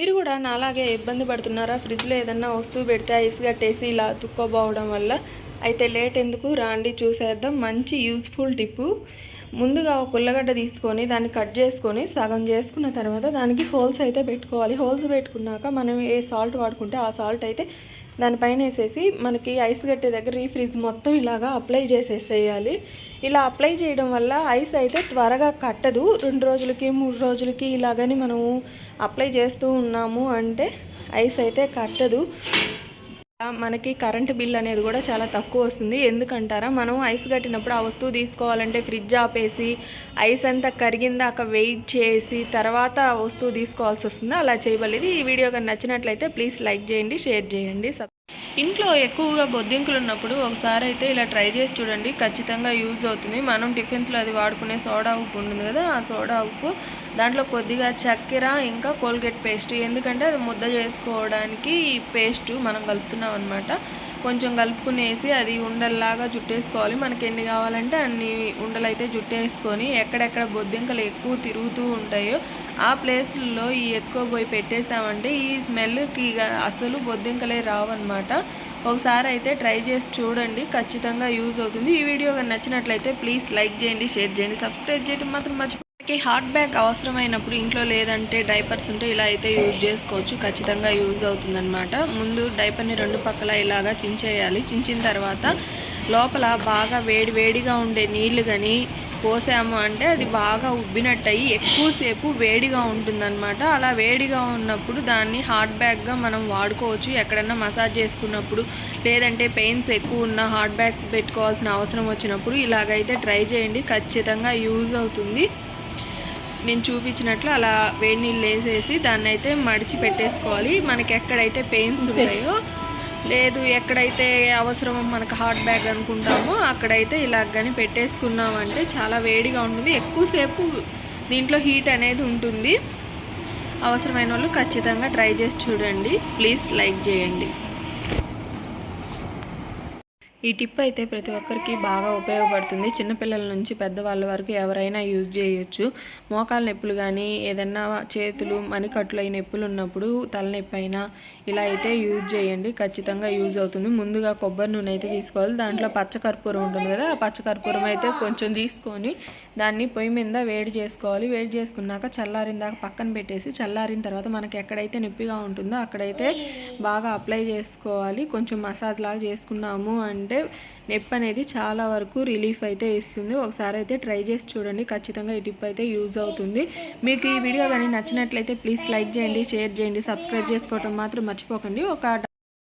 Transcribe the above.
మీరు కూడా నాలాగే ఇబ్బంది పడుతున్నారా? ఫ్రిడ్జ్లో ఏదన్నా వస్తువు పెడితే ఐస్ కట్టేసి ఇలా తుక్కోపోవడం వల్ల? అయితే లేట్ ఎందుకు? రాండి చూసేద్దాం. మంచి యూస్ఫుల్ టిప్పు. ముందుగా ఒక ఉల్లగడ్డ తీసుకొని దాన్ని కట్ చేసుకొని సగం చేసుకున్న తర్వాత దానికి హోల్స్ అయితే పెట్టుకోవాలి. హోల్స్ పెట్టుకున్నాక మనం ఏ సాల్ట్ వాడుకుంటే ఆ సాల్ట్ అయితే దానిపైన వేసేసి మనకి ఐస్ గట్టే దగ్గర ఈ ఫ్రిడ్జ్ మొత్తం ఇలాగా అప్లై చేసేసేయాలి. ఇలా అప్లై చేయడం వల్ల ఐస్ అయితే త్వరగా కట్టదు. రెండు రోజులకి మూడు రోజులకి ఇలాగని మనము అప్లై చేస్తూ ఉన్నాము అంటే ఐస్ అయితే కట్టదు. మనకి కరెంటు బిల్ అనేది కూడా చాలా తక్కువ వస్తుంది. ఎందుకంటారా? మనం ఐస్ కట్టినప్పుడు ఆ వస్తువు తీసుకోవాలంటే ఫ్రిడ్జ్ ఆపేసి ఐస్ అంతా కరిగిందాక వెయిట్ చేసి తర్వాత ఆ వస్తువు తీసుకోవాల్సి వస్తుంది? అలా చేయబలేదు ఈ వీడియో కానీ నచ్చినట్లయితే ప్లీజ్ లైక్ చేయండి షేర్ చేయండి ఇంట్లో ఎక్కువగా బొద్దింకులు ఉన్నప్పుడు ఒకసారి అయితే ఇలా ట్రై చేసి చూడండి ఖచ్చితంగా యూజ్ అవుతుంది. మనం టిఫిన్స్లో అది వాడుకునే సోడా ఉప్పు ఉంటుంది కదా ఆ సోడా ఉప్పు దాంట్లో కొద్దిగా చక్కెర ఇంకా కోల్గేట్ పేస్ట్. ఎందుకంటే అది ముద్ద చేసుకోవడానికి ఈ పేస్ట్ మనం కలుపుతున్నాం అనమాట కొంచెం కలుపుకునేసి అది ఉండల్లాగా జుట్టేసుకోవాలి. మనకి ఎన్ని కావాలంటే అన్ని ఉండలైతే జుట్టేసుకొని ఎక్కడెక్కడ బొద్దింకలు ఎక్కువ తిరుగుతూ ఉంటాయో ఆ ప్లేస్లో ఈ ఎత్తుకోబోయి పెట్టేసామంటే ఈ స్మెల్కి అసలు బొద్దింకలే రావన్నమాట. ఒకసారి అయితే ట్రై చేసి చూడండి ఖచ్చితంగా యూజ్ అవుతుంది. ఈ వీడియో కానీ నచ్చినట్లయితే ప్లీజ్ లైక్ చేయండి షేర్ చేయండి సబ్స్క్రైబ్ చేయడం మాత్రం మర్చిపోయి హార్ట్ బ్యాగ్ అవసరమైనప్పుడు ఇంట్లో లేదంటే డైపర్స్ ఉంటే ఇలా అయితే యూజ్ చేసుకోవచ్చు. ఖచ్చితంగా యూజ్ అవుతుందన్నమాట. ముందు డైపర్ని రెండు పక్కల ఇలాగా చించేయాలి. చించిన తర్వాత లోపల బాగా వేడి వేడిగా ఉండే నీళ్ళు కానీ పోసాము అంటే అది బాగా ఉబ్బినట్టయి ఎక్కువసేపు వేడిగా ఉంటుందన్నమాట. అలా వేడిగా ఉన్నప్పుడు దాన్ని హాట్ బ్యాగ్గా మనం వాడుకోవచ్చు. ఎక్కడన్నా మసాజ్ చేసుకున్నప్పుడు లేదంటే పెయిన్స్ ఎక్కువ ఉన్న హాట్ బ్యాగ్స్ పెట్టుకోవాల్సిన అవసరం వచ్చినప్పుడు ఇలాగైతే ట్రై చేయండి. ఖచ్చితంగా యూజ్ అవుతుంది. నేను చూపించినట్లు అలా వేడి నీళ్ళు వేసేసి దాన్ని అయితే మడిచి పెట్టేసుకోవాలి. మనకి ఎక్కడైతే పెయిన్స్ ఉంటాయో లేదు ఎక్కడైతే అవసరమో మనకు హాట్ బ్యాగ్ అనుకుంటామో అక్కడైతే ఇలా కానీ పెట్టేసుకున్నామంటే చాలా వేడిగా ఉంటుంది. ఎక్కువసేపు దీంట్లో హీట్ అనేది ఉంటుంది. అవసరమైన వాళ్ళు ఖచ్చితంగా ట్రై చేసి చూడండి. ప్లీజ్ లైక్ చేయండి. ఈ టిప్ అయితే ప్రతి ఒక్కరికి బాగా ఉపయోగపడుతుంది. చిన్నపిల్లల నుంచి పెద్దవాళ్ళ వరకు ఎవరైనా యూజ్ చేయొచ్చు. మోకాల నొప్పులు కానీ ఏదన్నా చేతులు మణికట్లు అయిన నొప్పులు ఉన్నప్పుడు తలనొప్పి అయినా ఇలా అయితే యూజ్ చేయండి. ఖచ్చితంగా యూజ్ అవుతుంది. ముందుగా కొబ్బరి నూనె అయితే తీసుకోవాలి. దాంట్లో పచ్చకర్పూరం ఉంటుంది కదా ఆ పచ్చకర్పూరం అయితే కొంచెం తీసుకొని దాన్ని పొయ్యి మీద వేడి చేసుకోవాలి. వేడి చేసుకున్నాక చల్లారిన దాకా పక్కన పెట్టేసి చల్లారిన తర్వాత మనకి ఎక్కడైతే నొప్పిగా ఉంటుందో అక్కడైతే బాగా అప్లై చేసుకోవాలి. కొంచెం మసాజ్ లాగా చేసుకున్నాము అంటే నొప్పి అనేది చాలా వరకు రిలీఫ్ అయితే ఇస్తుంది. ఒకసారి అయితే ట్రై చేసి చూడండి. ఖచ్చితంగా ఈ టిప్ అయితే యూజ్ అవుతుంది. మీకు ఈ వీడియో కానీ నచ్చినట్లయితే ప్లీజ్ లైక్ చేయండి షేర్ చేయండి సబ్స్క్రైబ్ చేసుకోవటం మాత్రం మర్చిపోకండి. ఒక